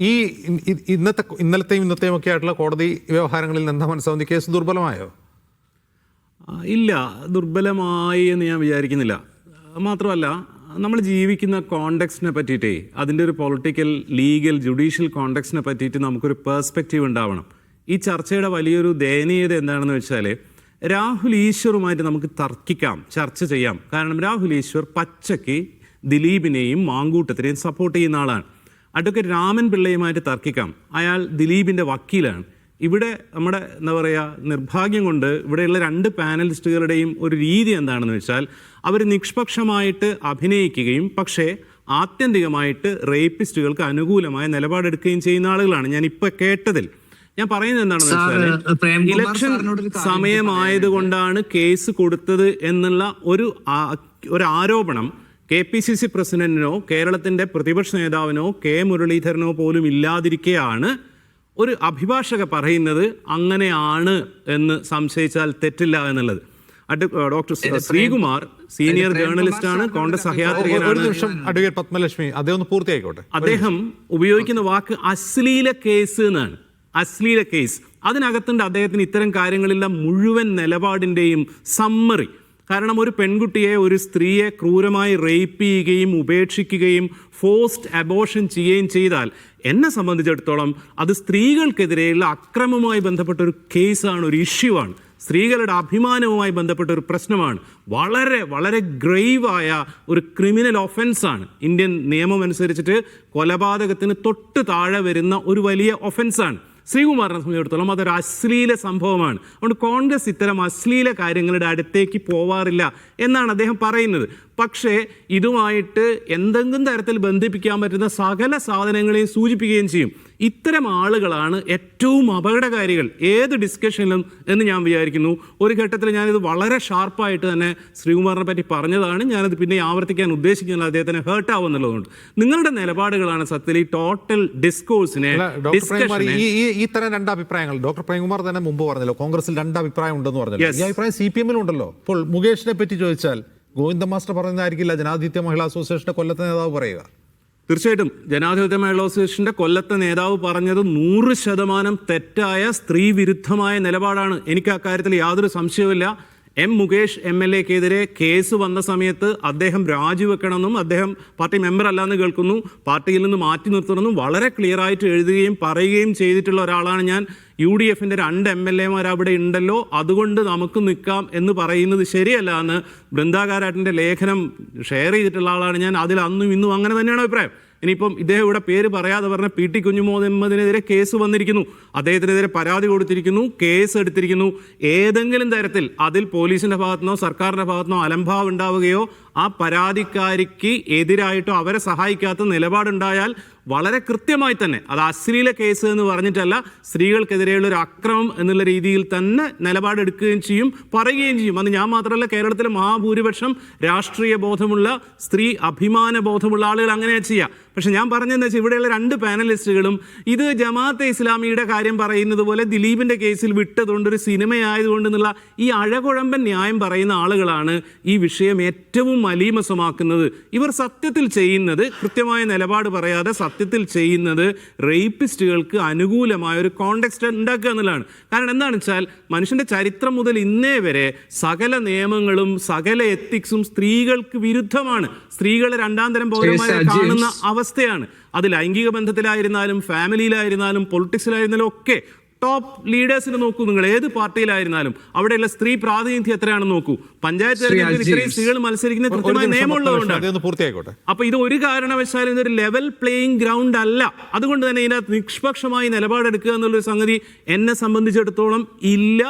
ഈ ഇന്നത്തെ ഇന്നലത്തെയും ഇന്നത്തെയും ഒക്കെ ആയിട്ടുള്ള കോടതി വ്യവഹാരങ്ങളിൽ നിന്ന് മനസ്സിലാവുന്ന ഈ കേസ് ദുർബലമായോ? ഇല്ല. ദുർബലമായി എന്ന് ഞാൻ വിചാരിക്കുന്നില്ല. മാത്രമല്ല നമ്മൾ ജീവിക്കുന്ന കോണ്ടെക്സ്റ്റിനെ പറ്റിയിട്ടേ അതിന്റെ ഒരു പൊളിറ്റിക്കൽ ലീഗൽ ജുഡീഷ്യൽ കോണ്ടെക്സ്റ്റിനെ പറ്റിയിട്ട് നമുക്കൊരു പേഴ്സ്പെക്റ്റീവ് ഉണ്ടാവണം. ഈ ചർച്ചയുടെ വലിയൊരു ദയനീയത എന്താണെന്ന് വെച്ചാൽ രാഹുൽ ഈശ്വറുമായിട്ട് നമുക്ക് തർക്കിക്കാം ചർച്ച ചെയ്യാം. കാരണം രാഹുൽ ഈശ്വർ പച്ചയ്ക്ക് ദിലീപിനെയും മാങ്കൂട്ടത്തിനെയും സപ്പോർട്ട് ചെയ്യുന്ന ആളാണ്. അഡ്വക്കേറ്റ് രാമൻ പിള്ളയുമായിട്ട് തർക്കിക്കാം. അയാൾ ദിലീപിന്റെ വക്കീലാണ്. ഇവിടെ നമ്മുടെ എന്താ പറയുക നിർഭാഗ്യം കൊണ്ട് ഇവിടെയുള്ള രണ്ട് പാനലിസ്റ്റുകളുടെയും ഒരു രീതി എന്താണെന്ന് വെച്ചാൽ അവർ നിഷ്പക്ഷമായിട്ട് അഭിനയിക്കുകയും പക്ഷേ ആത്യന്തികമായിട്ട് റേപ്പിസ്റ്റുകൾക്ക് അനുകൂലമായ നിലപാടെടുക്കുകയും ചെയ്യുന്ന ആളുകളാണ്. ഞാൻ ഇപ്പൊ കേട്ടതിൽ. ഞാൻ പറയുന്നത് എന്താണെന്ന് വെച്ചാൽ ഇലക്ഷൻ സമയമായതുകൊണ്ടാണ് കേസ് കൊടുത്തത് എന്നുള്ള ഒരു ഒരു ആരോപണം കെ പി സി സി പ്രസിഡന്റിനോ കേരളത്തിന്റെ പ്രതിപക്ഷ നേതാവിനോ കെ മുരളീധരനോ പോലും ഇല്ലാതിരിക്കെയാണ് ഒരു അഭിഭാഷക പറയുന്നത് അങ്ങനെയാണ് എന്ന് സംശയിച്ചാൽ തെറ്റില്ല എന്നുള്ളത്. ഡോക്ടർ ശ്രീകുമാർ സീനിയർ ജേർണലിസ്റ്റ് ആണ് കോൺഗ്രസ് ഒരു സഹയാത്രികനാണ് അഡ്വക്കേറ്റ് പത്മലക്ഷ്മി അദ്ദേഹം പൂർത്തിയായിക്കോട്ടെ. അദ്ദേഹം ഉപയോഗിക്കുന്ന വാക്ക് അശ്ലീല കേസ് എന്നാണ്. അശ്ലീല കേസ്. അതിനകത്തുണ്ട് അദ്ദേഹത്തിന് ഇത്തരം കാര്യങ്ങളെല്ലാം മുഴുവൻ നിലപാടിന്റെയും സമ്മറി. കാരണം ഒരു പെൺകുട്ടിയെ ഒരു സ്ത്രീയെ ക്രൂരമായി റേപ്പ് ചെയ്യുകയും ഉപേക്ഷിക്കുകയും ഫോസ്റ്റ് അബോഷൻ ചെയ്യുകയും ചെയ്താൽ എന്നെ സംബന്ധിച്ചിടത്തോളം അത് സ്ത്രീകൾക്കെതിരെയുള്ള അക്രമവുമായി ബന്ധപ്പെട്ട ഒരു കേസാണ് ഒരു ഇഷ്യൂ ആണ്. സ്ത്രീകളുടെ അഭിമാനവുമായി ബന്ധപ്പെട്ട ഒരു പ്രശ്നമാണ്. വളരെ വളരെ ഗ്രേവായ ഒരു ക്രിമിനൽ ഒഫൻസാണ് ഇന്ത്യൻ നിയമം അനുസരിച്ചിട്ട് കൊലപാതകത്തിന് തൊട്ട് താഴെ വരുന്ന ഒരു വലിയ ഒഫൻസാണ് ശ്രീകുമാറിനെ സംബന്ധിച്ചിടത്തോളം അതൊരു അശ്ലീല സംഭവമാണ്. അതുകൊണ്ട് കോൺഗ്രസ് ഇത്തരം അശ്ലീല കാര്യങ്ങളുടെ അടുത്തേക്ക് പോവാറില്ല എന്നാണ് അദ്ദേഹം പറയുന്നത്. പക്ഷേ ഇതുമായിട്ട് എന്തെങ്കിലും തരത്തിൽ ബന്ധിപ്പിക്കാൻ പറ്റുന്ന സകല സാധനങ്ങളെയും സൂചിപ്പിക്കുകയും ചെയ്യും. ഇത്തരം ആളുകളാണ് ഏറ്റവും അപകടകാരികൾ ഏത് ഡിസ്കഷനിലും എന്ന് ഞാൻ വിചാരിക്കുന്നു. ഒരു ഘട്ടത്തിൽ ഞാനിത് വളരെ ഷാർപ്പായിട്ട് തന്നെ ശ്രീകുമാറിനെ പറ്റി പറഞ്ഞതാണ്. ഞാനത് പിന്നെ ആവർത്തിക്കാൻ ഉദ്ദേശിക്കുന്നില്ല. അദ്ദേഹത്തിന് ഹേർട്ട് ആവുന്നുള്ളതുകൊണ്ട്. നിങ്ങളുടെ നിലപാടുകളാണ് സത്യത്തിൽ ഈ ടോട്ടൽ ഡിസ്കോഴ്സിനെ ഈ തരം രണ്ട് അഭിപ്രായങ്ങൾ. ഡോക്ടർ പ്രേംകുമാർ തന്നെ മുമ്പ് പറഞ്ഞല്ലോ കോൺഗ്രസിൽ രണ്ട് അഭിപ്രായം ഉണ്ടെന്ന് പറഞ്ഞല്ലോ. ഈ അഭിപ്രായം സി പി എമ്മിലുണ്ടല്ലോ ഇപ്പോൾ മുകേഷിനെ പറ്റി ചോദിച്ചാൽ ഗോവിന്ദ മാസ്റ്റർ പറയുന്നതായിരിക്കില്ല ജനാധിപത്യ മഹിളാ അസോസിയേഷന്റെ കൊല്ലത്തെ നേതാവ് പറയുക. തീർച്ചയായിട്ടും ജനാധിപത്യ മഹിളാ അസോസിയേഷന്റെ കൊല്ലത്തെ നേതാവ് പറഞ്ഞത് നൂറ് ശതമാനം തെറ്റായ സ്ത്രീ വിരുദ്ധമായ നിലപാടാണ്. എനിക്ക് അക്കാര്യത്തിൽ യാതൊരു സംശയവുമില്ല. എം മുകേഷ് എം എൽ എക്കെതിരെ കേസ് വന്ന സമയത്ത് അദ്ദേഹം രാജിവെക്കണമെന്നും അദ്ദേഹം പാർട്ടി മെമ്പർ അല്ലാന്ന് കേൾക്കുന്നു. പാർട്ടിയിൽ നിന്ന് മാറ്റി നിർത്തണമെന്നും വളരെ ക്ലിയർ ആയിട്ട് എഴുതുകയും പറയുകയും ചെയ്തിട്ടുള്ള ഒരാളാണ് ഞാൻ. യു ഡി എഫിന്റെ രണ്ട് എം എൽ എമാർ അവിടെ ഉണ്ടല്ലോ. അതുകൊണ്ട് നമുക്ക് നിൽക്കാം എന്ന് പറയുന്നത് ശരിയല്ല എന്ന് ബൃന്ദാകാരാട്ടിന്റെ ലേഖനം ഷെയർ ചെയ്തിട്ടുള്ള ആളാണ് ഞാൻ. അതിൽ അന്നും ഇന്നും അങ്ങനെ തന്നെയാണ് അഭിപ്രായം. ഇനിയിപ്പം ഇദ്ദേഹം ഇവിടെ പേര് പറയാതെ പറഞ്ഞ പി ടി കുഞ്ഞുമോഹമ്മദിനെതിരെ കേസ് വന്നിരിക്കുന്നു. അദ്ദേഹത്തിനെതിരെ പരാതി കൊടുത്തിരിക്കുന്നു കേസ് എടുത്തിരിക്കുന്നു. ഏതെങ്കിലും തരത്തിൽ അതിൽ പോലീസിന്റെ ഭാഗത്തുനിന്നോ സർക്കാരിന്റെ ഭാഗത്തുനിന്നോ അലംഭാവം ഉണ്ടാവുകയോ ആ പരാതിക്കാരിക്ക് എതിരായിട്ടോ അവരെ സഹായിക്കാത്ത നിലപാടുണ്ടായാൽ വളരെ കൃത്യമായി തന്നെ അത് അശ്ലീല കേസ് എന്ന് പറഞ്ഞിട്ടല്ല സ്ത്രീകൾക്കെതിരെയുള്ള ഒരു അക്രമം എന്നുള്ള രീതിയിൽ തന്നെ നിലപാടെടുക്കുകയും ചെയ്യും പറയുകയും ചെയ്യും. അത് ഞാൻ മാത്രമല്ല കേരളത്തിലെ മഹാഭൂരിപക്ഷം രാഷ്ട്രീയ ബോധമുള്ള സ്ത്രീ അഭിമാന ബോധമുള്ള ആളുകൾ അങ്ങനെ ചെയ്യാം പക്ഷെ ഞാൻ പറഞ്ഞതെന്ന് വെച്ചാൽ ഇവിടെയുള്ള രണ്ട് പാനലിസ്റ്റുകളും ഇത് ജമാഅത്തെ ഇസ്ലാമിയുടെ കാര്യം പറയുന്നത് പോലെ ദിലീപിന്റെ കേസിൽ വിട്ടതുകൊണ്ട് ഒരു സിനിമയായതുകൊണ്ടെന്നുള്ള ഈ അഴകുഴമ്പൻ ന്യായം പറയുന്ന ആളുകളാണ് ഈ വിഷയം ഏറ്റവും മലീമസമാക്കുന്നത്. ഇവർ സത്യത്തിൽ ചെയ്യുന്നത് കൃത്യമായ നിലപാട് പറയാതെ സത്യത്തിൽ ചെയ്യുന്നത് റേപ്പിസ്റ്റുകൾക്ക് അനുകൂലമായ ഒരു കോണ്ടെക്സ്റ്റ് ഉണ്ടാക്കുക എന്നുള്ളതാണ്. കാരണം എന്താണെന്ന് വെച്ചാൽ മനുഷ്യന്റെ ചരിത്രം മുതൽ ഇന്നേ വരെ സകല നിയമങ്ങളും സകല എത്തിക്സും സ്ത്രീകൾക്ക് വിരുദ്ധമാണ്. സ്ത്രീകളെ രണ്ടാം തരം പൗരന്മാരെ കാണുന്ന അവസ്ഥയാണ്. അത് ലൈംഗിക ബന്ധത്തിലായിരുന്നാലും ഫാമിലിയിലായിരുന്നാലും പൊളിറ്റിക്സിലായിരുന്നാലും ഒക്കെ ടോപ്പ് ലീഡേഴ്സിനെ നോക്കൂ നിങ്ങൾ. ഏത് പാർട്ടിയിലായിരുന്നാലും അവിടെയുള്ള സ്ത്രീ പ്രാതിനിധ്യം എത്രയാണെന്ന് നോക്കൂ. പഞ്ചായത്ത് തെരഞ്ഞെടുപ്പിൽ ഇത്രയും. സ്ത്രീകൾ മത്സരിക്കുന്ന കൃത്യമായ നിയമമുള്ളതുകൊണ്ടാണ്. അപ്പൊ ഇത് ഒരു കാരണവശാലും ഇതൊരു ലെവൽ പ്ലേയിങ് ഗ്രൗണ്ട് അല്ല. അതുകൊണ്ട് തന്നെ ഇതിനകത്ത് നിഷ്പക്ഷമായി നിലപാടെടുക്കുക എന്നുള്ളൊരു സംഗതി എന്നെ സംബന്ധിച്ചിടത്തോളം ഇല്ല.